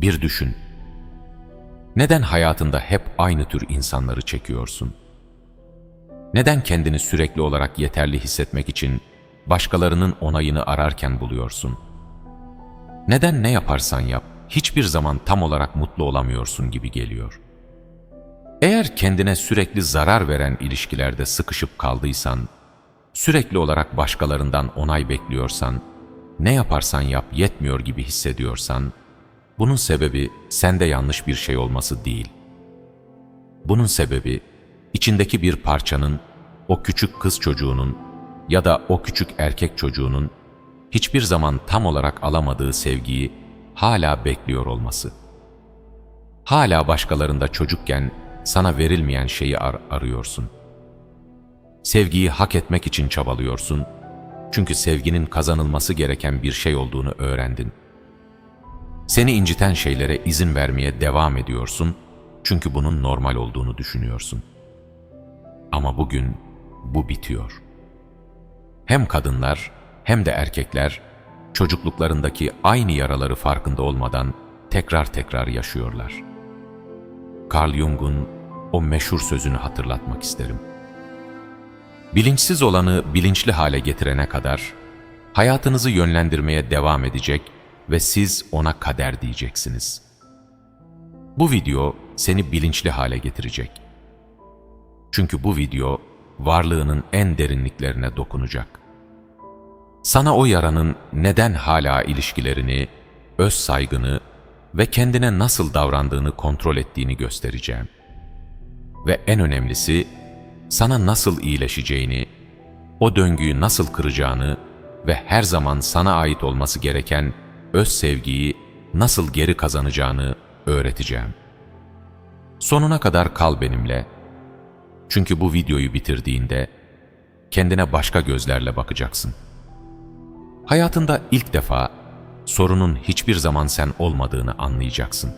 Bir düşün. Neden hayatında hep aynı tür insanları çekiyorsun? Neden kendini sürekli olarak yeterli hissetmek için başkalarının onayını ararken buluyorsun? Neden ne yaparsan yap, hiçbir zaman tam olarak mutlu olamıyorsun gibi geliyor. Eğer kendine sürekli zarar veren ilişkilerde sıkışıp kaldıysan, sürekli olarak başkalarından onay bekliyorsan, ne yaparsan yap yetmiyor gibi hissediyorsan, bunun sebebi sende yanlış bir şey olması değil. Bunun sebebi içindeki bir parçanın o küçük kız çocuğunun ya da o küçük erkek çocuğunun hiçbir zaman tam olarak alamadığı sevgiyi hala bekliyor olması. Hala başkalarında çocukken sana verilmeyen şeyi ar arıyorsun. Sevgiyi hak etmek için çabalıyorsun. Çünkü sevginin kazanılması gereken bir şey olduğunu öğrendin. Seni inciten şeylere izin vermeye devam ediyorsun. Çünkü bunun normal olduğunu düşünüyorsun. Ama bugün bu bitiyor. Hem kadınlar hem de erkekler çocukluklarındaki aynı yaraları farkında olmadan tekrar tekrar yaşıyorlar. Carl Jung'un o meşhur sözünü hatırlatmak isterim. Bilinçsiz olanı bilinçli hale getirene kadar hayatınızı yönlendirmeye devam edecek ve siz ona kader diyeceksiniz. Bu video seni bilinçli hale getirecek. Çünkü bu video varlığının en derinliklerine dokunacak. Sana o yaranın neden hala ilişkilerini, öz saygını ve kendine nasıl davrandığını kontrol ettiğini göstereceğim. Ve en önemlisi, sana nasıl iyileşeceğini, o döngüyü nasıl kıracağını ve her zaman sana ait olması gereken öz sevgiyi nasıl geri kazanacağını öğreteceğim. Sonuna kadar kal benimle. Çünkü bu videoyu bitirdiğinde kendine başka gözlerle bakacaksın. Hayatında ilk defa sorunun hiçbir zaman sen olmadığını anlayacaksın.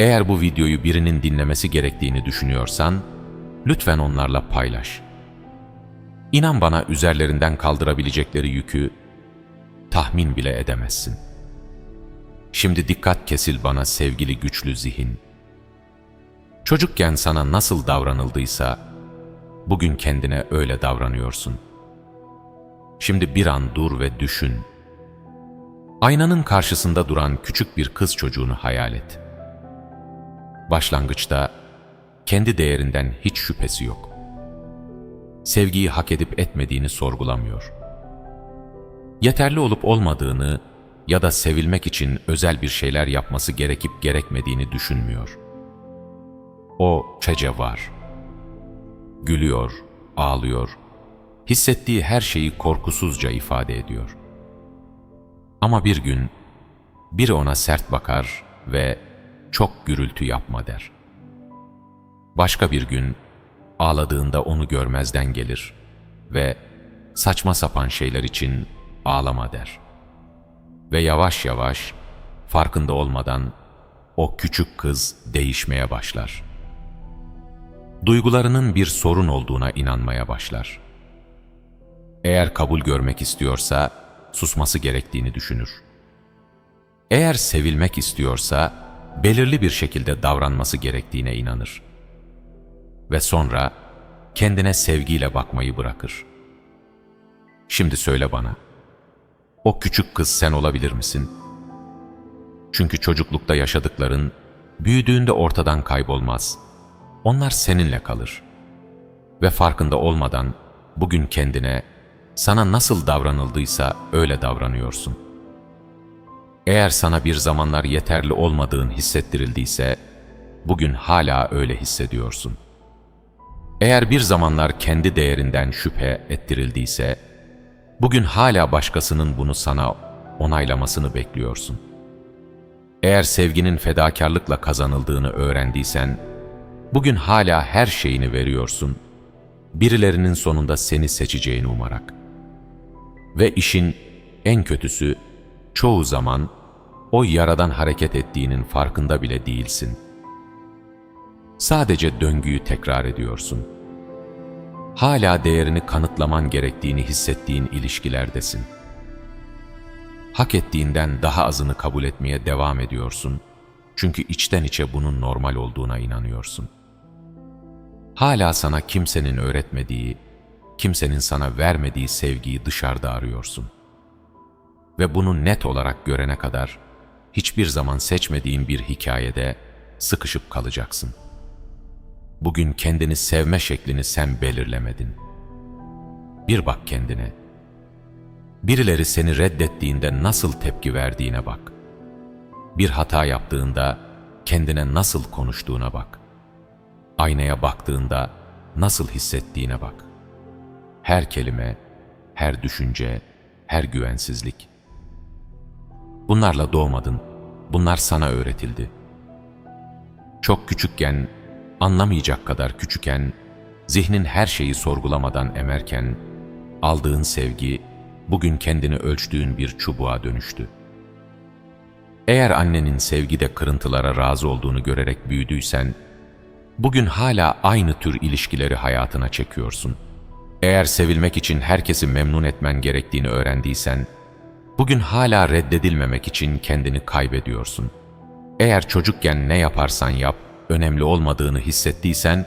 Eğer bu videoyu birinin dinlemesi gerektiğini düşünüyorsan, lütfen onlarla paylaş. İnan bana üzerlerinden kaldırabilecekleri yükü tahmin bile edemezsin. Şimdi dikkat kesil bana sevgili güçlü zihin. Çocukken sana nasıl davranıldıysa, bugün kendine öyle davranıyorsun. Şimdi bir an dur ve düşün. Aynanın karşısında duran küçük bir kız çocuğunu hayal et. Başlangıçta kendi değerinden hiç şüphesi yok. Sevgiyi hak edip etmediğini sorgulamıyor. Yeterli olup olmadığını ya da sevilmek için özel bir şeyler yapması gerekip gerekmediğini düşünmüyor. O çece var. Gülüyor, ağlıyor, hissettiği her şeyi korkusuzca ifade ediyor. Ama bir gün biri ona sert bakar ve çok gürültü yapma der. Başka bir gün ağladığında onu görmezden gelir ve saçma sapan şeyler için ağlama der. Ve yavaş yavaş farkında olmadan o küçük kız değişmeye başlar. Duygularının bir sorun olduğuna inanmaya başlar. Eğer kabul görmek istiyorsa susması gerektiğini düşünür. Eğer sevilmek istiyorsa belirli bir şekilde davranması gerektiğine inanır. Ve sonra kendine sevgiyle bakmayı bırakır. Şimdi söyle bana, o küçük kız sen olabilir misin? Çünkü çocuklukta yaşadıkların büyüdüğünde ortadan kaybolmaz. Onlar seninle kalır. Ve farkında olmadan bugün kendine, sana nasıl davranıldıysa öyle davranıyorsun. Eğer sana bir zamanlar yeterli olmadığın hissettirildiyse, bugün hala öyle hissediyorsun. Eğer bir zamanlar kendi değerinden şüphe ettirildiyse, bugün hala başkasının bunu sana onaylamasını bekliyorsun. Eğer sevginin fedakarlıkla kazanıldığını öğrendiysen, bugün hala her şeyini veriyorsun, birilerinin sonunda seni seçeceğini umarak. Ve işin en kötüsü, çoğu zaman o yaradan hareket ettiğinin farkında bile değilsin. Sadece döngüyü tekrar ediyorsun. Hala değerini kanıtlaman gerektiğini hissettiğin ilişkilerdesin. hak ettiğinden daha azını kabul etmeye devam ediyorsun. Çünkü içten içe bunun normal olduğuna inanıyorsun. Hala sana kimsenin öğretmediği, kimsenin sana vermediği sevgiyi dışarıda arıyorsun. Ve bunu net olarak görene kadar hiçbir zaman seçmediğin bir hikayede sıkışıp kalacaksın. Bugün kendini sevme şeklini sen belirlemedin. Bir bak kendine. Birileri seni reddettiğinde nasıl tepki verdiğine bak. Bir hata yaptığında kendine nasıl konuştuğuna bak. Aynaya baktığında nasıl hissettiğine bak. Her kelime, her düşünce, her güvensizlik. Bunlarla doğmadın. Bunlar sana öğretildi. Çok küçükken, anlamayacak kadar küçükken, zihnin her şeyi sorgulamadan emerken, aldığın sevgi, bugün kendini ölçtüğün bir çubuğa dönüştü. Eğer annenin sevgide kırıntılara razı olduğunu görerek büyüdüysen, bugün hala aynı tür ilişkileri hayatına çekiyorsun. Eğer sevilmek için herkesi memnun etmen gerektiğini öğrendiysen, bugün hala reddedilmemek için kendini kaybediyorsun. Eğer çocukken ne yaparsan yap, önemli olmadığını hissettiysen,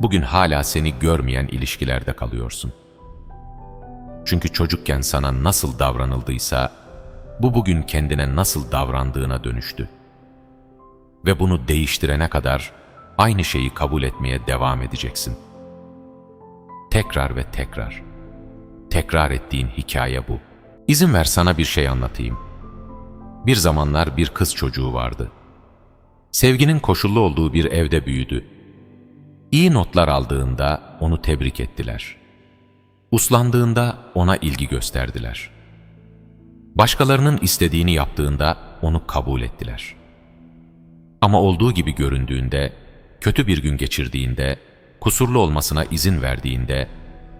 bugün hala seni görmeyen ilişkilerde kalıyorsun. Çünkü çocukken sana nasıl davranıldıysa, bu bugün kendine nasıl davrandığına dönüştü. Ve bunu değiştirene kadar aynı şeyi kabul etmeye devam edeceksin. Tekrar ve tekrar. Tekrar ettiğin hikaye bu. İzin ver sana bir şey anlatayım. Bir zamanlar bir kız çocuğu vardı. Sevginin koşullu olduğu bir evde büyüdü. İyi notlar aldığında onu tebrik ettiler. Uslandığında ona ilgi gösterdiler. Başkalarının istediğini yaptığında onu kabul ettiler. Ama olduğu gibi göründüğünde, kötü bir gün geçirdiğinde, kusurlu olmasına izin verdiğinde,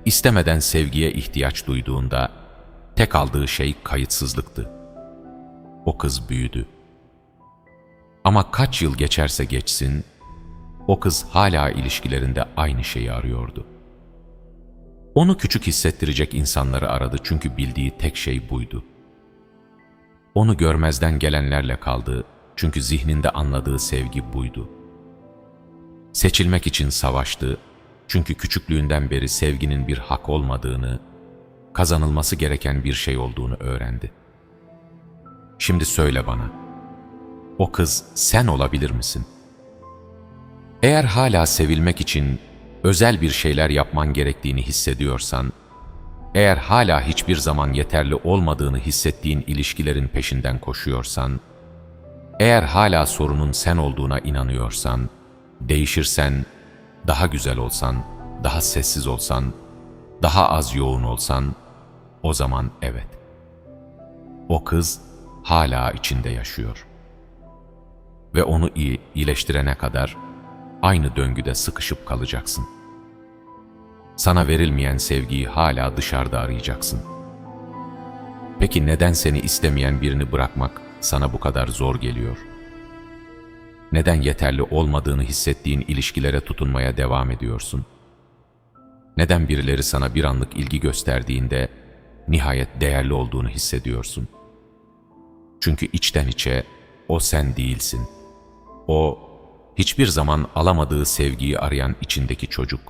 istemeden sevgiye ihtiyaç duyduğunda, tek aldığı şey kayıtsızlıktı. O kız büyüdü. Ama kaç yıl geçerse geçsin, o kız hala ilişkilerinde aynı şeyi arıyordu. Onu küçük hissettirecek insanları aradı çünkü bildiği tek şey buydu. Onu görmezden gelenlerle kaldı çünkü zihninde anladığı sevgi buydu. Seçilmek için savaştı çünkü küçüklüğünden beri sevginin bir hak olmadığını, kazanılması gereken bir şey olduğunu öğrendi. Şimdi söyle bana, o kız sen olabilir misin? Eğer hala sevilmek için özel bir şeyler yapman gerektiğini hissediyorsan, eğer hala hiçbir zaman yeterli olmadığını hissettiğin ilişkilerin peşinden koşuyorsan, eğer hala sorunun sen olduğuna inanıyorsan, değişirsen, daha güzel olsan, daha sessiz olsan, daha az yoğun olsan, o zaman evet. O kız hala içinde yaşıyor. Ve onu iyi iyileştirene kadar aynı döngüde sıkışıp kalacaksın. Sana verilmeyen sevgiyi hala dışarıda arayacaksın. Peki neden seni istemeyen birini bırakmak sana bu kadar zor geliyor? Neden yeterli olmadığını hissettiğin ilişkilere tutunmaya devam ediyorsun? Neden birileri sana bir anlık ilgi gösterdiğinde nihayet değerli olduğunu hissediyorsun? Çünkü içten içe o sen değilsin. O hiçbir zaman alamadığı sevgiyi arayan içindeki çocuk.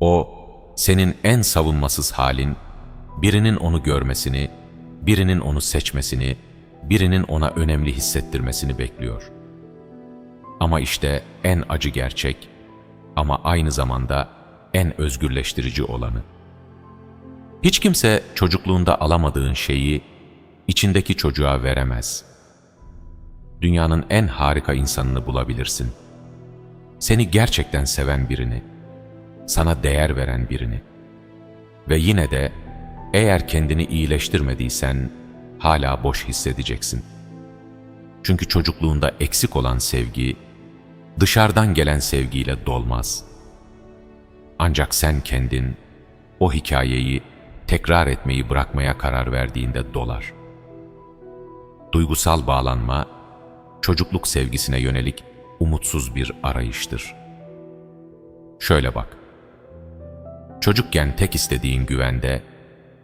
O, senin en savunmasız halin, birinin onu görmesini, birinin onu seçmesini, birinin ona önemli hissettirmesini bekliyor. Ama işte en acı gerçek ama aynı zamanda en özgürleştirici olanı. Hiç kimse çocukluğunda alamadığın şeyi içindeki çocuğa veremez. Dünyanın en harika insanını bulabilirsin. Seni gerçekten seven birini, sana değer veren birini. Ve yine de eğer kendini iyileştirmediysen hala boş hissedeceksin. Çünkü çocukluğunda eksik olan sevgi, dışarıdan gelen sevgiyle dolmaz. Ancak sen kendin o hikayeyi tekrar etmeyi bırakmaya karar verdiğinde dolar. Duygusal bağlanma, çocukluk sevgisine yönelik umutsuz bir arayıştır. Şöyle bak. Çocukken tek istediğin güvende,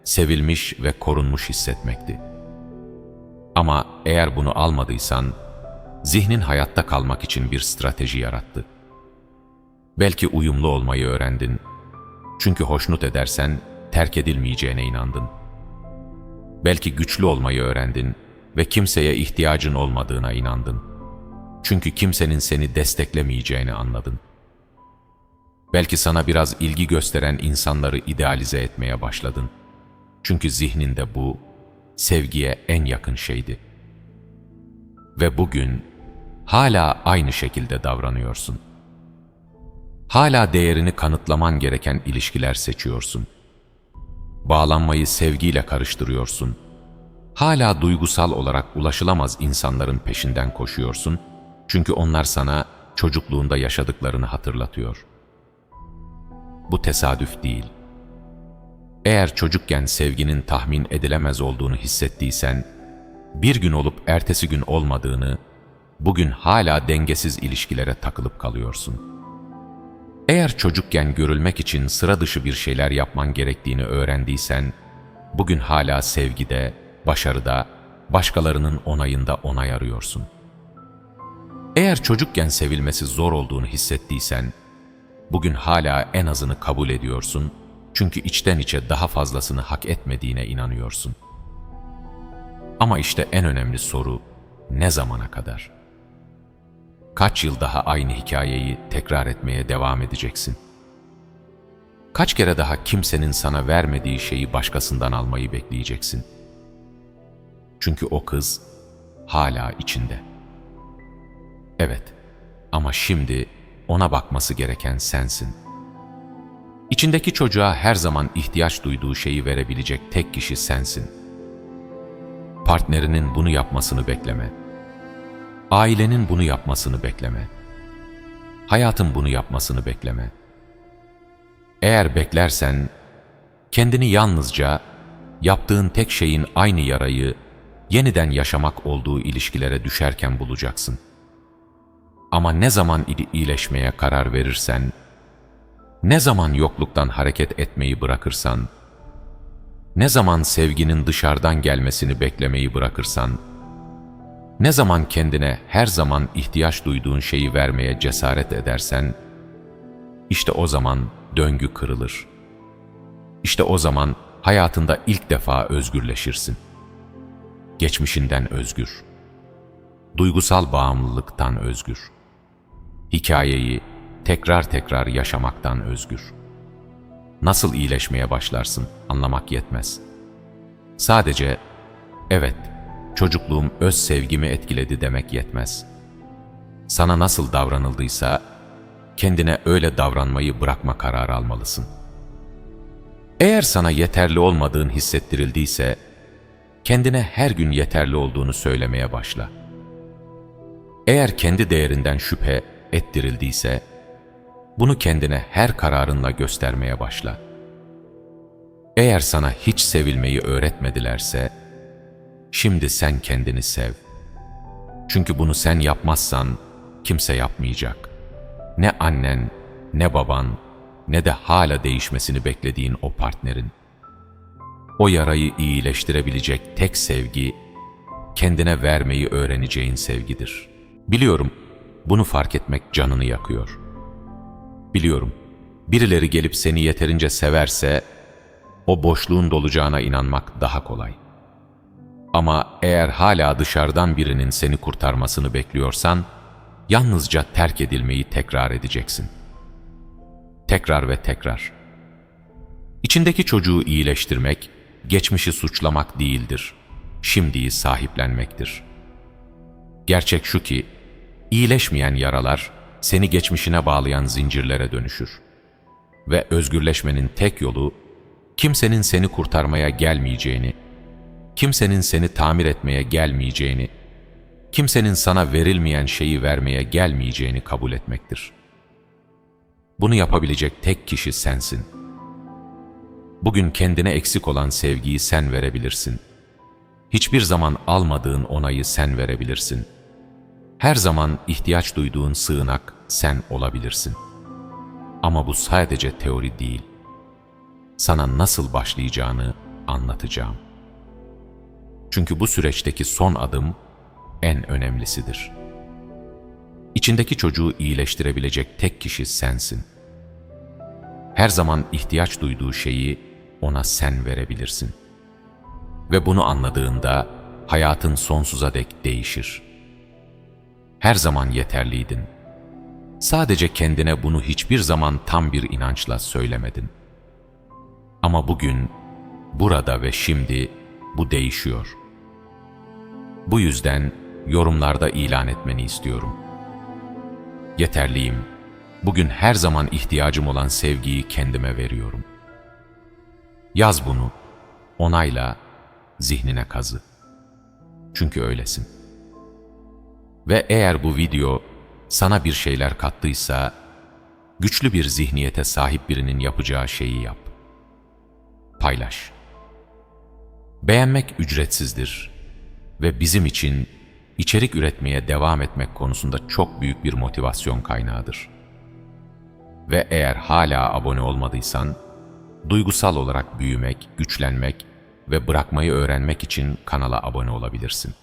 sevilmiş ve korunmuş hissetmekti. Ama eğer bunu almadıysan, zihnin hayatta kalmak için bir strateji yarattı. Belki uyumlu olmayı öğrendin. Çünkü hoşnut edersen terk edilmeyeceğine inandın. Belki güçlü olmayı öğrendin ve kimseye ihtiyacın olmadığına inandın. Çünkü kimsenin seni desteklemeyeceğini anladın. Belki sana biraz ilgi gösteren insanları idealize etmeye başladın. Çünkü zihninde bu, sevgiye en yakın şeydi. Ve bugün hala aynı şekilde davranıyorsun. Hala değerini kanıtlaman gereken ilişkiler seçiyorsun. Bağlanmayı sevgiyle karıştırıyorsun. Hala duygusal olarak ulaşılamaz insanların peşinden koşuyorsun. Çünkü onlar sana çocukluğunda yaşadıklarını hatırlatıyor. Bu tesadüf değil. Eğer çocukken sevginin tahmin edilemez olduğunu hissettiysen, bir gün olup ertesi gün olmadığını, bugün hala dengesiz ilişkilere takılıp kalıyorsun. Eğer çocukken görülmek için sıra dışı bir şeyler yapman gerektiğini öğrendiysen, bugün hala sevgide, başarıda, başkalarının onayında onay arıyorsun. Eğer çocukken sevilmesi zor olduğunu hissettiysen, bugün hala en azını kabul ediyorsun çünkü içten içe daha fazlasını hak etmediğine inanıyorsun. Ama işte en önemli soru ne zamana kadar? Kaç yıl daha aynı hikayeyi tekrar etmeye devam edeceksin? Kaç kere daha kimsenin sana vermediği şeyi başkasından almayı bekleyeceksin? Çünkü o kız hala içinde. Evet ama şimdi ona bakması gereken sensin. İçindeki çocuğa her zaman ihtiyaç duyduğu şeyi verebilecek tek kişi sensin. Partnerinin bunu yapmasını bekleme. Ailenin bunu yapmasını bekleme. Hayatın bunu yapmasını bekleme. Eğer beklersen, kendini yalnızca yaptığın tek şeyin aynı yarayı yeniden yaşamak olduğu ilişkilere düşerken bulacaksın. Ama ne zaman iyileşmeye karar verirsen, ne zaman yokluktan hareket etmeyi bırakırsan, ne zaman sevginin dışarıdan gelmesini beklemeyi bırakırsan, ne zaman kendine her zaman ihtiyaç duyduğun şeyi vermeye cesaret edersen, işte o zaman döngü kırılır. İşte o zaman hayatında ilk defa özgürleşirsin. Geçmişinden özgür. Duygusal bağımlılıktan özgür. Hikayeyi tekrar tekrar yaşamaktan özgür. Nasıl iyileşmeye başlarsın anlamak yetmez. Sadece evet çocukluğum öz sevgimi etkiledi demek yetmez. Sana nasıl davranıldıysa kendine öyle davranmayı bırakma kararı almalısın. Eğer sana yeterli olmadığın hissettirildiyse kendine her gün yeterli olduğunu söylemeye başla. Eğer kendi değerinden şüphe ettirildiyse bunu kendine her kararınla göstermeye başla. Eğer sana hiç sevilmeyi öğretmedilerse, şimdi sen kendini sev. Çünkü bunu sen yapmazsan kimse yapmayacak. Ne annen, ne baban, ne de hala değişmesini beklediğin o partnerin. O yarayı iyileştirebilecek tek sevgi, kendine vermeyi öğreneceğin sevgidir. Biliyorum, bunu fark etmek canını yakıyor. Biliyorum, birileri gelip seni yeterince severse, o boşluğun dolacağına inanmak daha kolay. Ama eğer hala dışarıdan birinin seni kurtarmasını bekliyorsan, yalnızca terk edilmeyi tekrar edeceksin. Tekrar ve tekrar. İçindeki çocuğu iyileştirmek, geçmişi suçlamak değildir. Şimdiyi sahiplenmektir. Gerçek şu ki, iyileşmeyen yaralar, seni geçmişine bağlayan zincirlere dönüşür. Ve özgürleşmenin tek yolu, kimsenin seni kurtarmaya gelmeyeceğini, kimsenin seni tamir etmeye gelmeyeceğini, kimsenin sana verilmeyen şeyi vermeye gelmeyeceğini kabul etmektir. Bunu yapabilecek tek kişi sensin. Bugün kendine eksik olan sevgiyi sen verebilirsin. Hiçbir zaman almadığın onayı sen verebilirsin.'' Her zaman ihtiyaç duyduğun sığınak sen olabilirsin. Ama bu sadece teori değil. Sana nasıl başlayacağını anlatacağım. Çünkü bu süreçteki son adım en önemlisidir. İçindeki çocuğu iyileştirebilecek tek kişi sensin. Her zaman ihtiyaç duyduğu şeyi ona sen verebilirsin. Ve bunu anladığında hayatın sonsuza dek değişir. Her zaman yeterliydin. Sadece kendine bunu hiçbir zaman tam bir inançla söylemedin. Ama bugün, burada ve şimdi bu değişiyor. Bu yüzden yorumlarda ilan etmeni istiyorum. Yeterliyim. Bugün her zaman ihtiyacım olan sevgiyi kendime veriyorum. Yaz bunu. Onayla, zihnine kazı. Çünkü öylesin. Ve eğer bu video sana bir şeyler kattıysa, güçlü bir zihniyete sahip birinin yapacağı şeyi yap. Paylaş. Beğenmek ücretsizdir ve bizim için içerik üretmeye devam etmek konusunda çok büyük bir motivasyon kaynağıdır. Ve eğer hala abone olmadıysan, duygusal olarak büyümek, güçlenmek ve bırakmayı öğrenmek için kanala abone olabilirsin.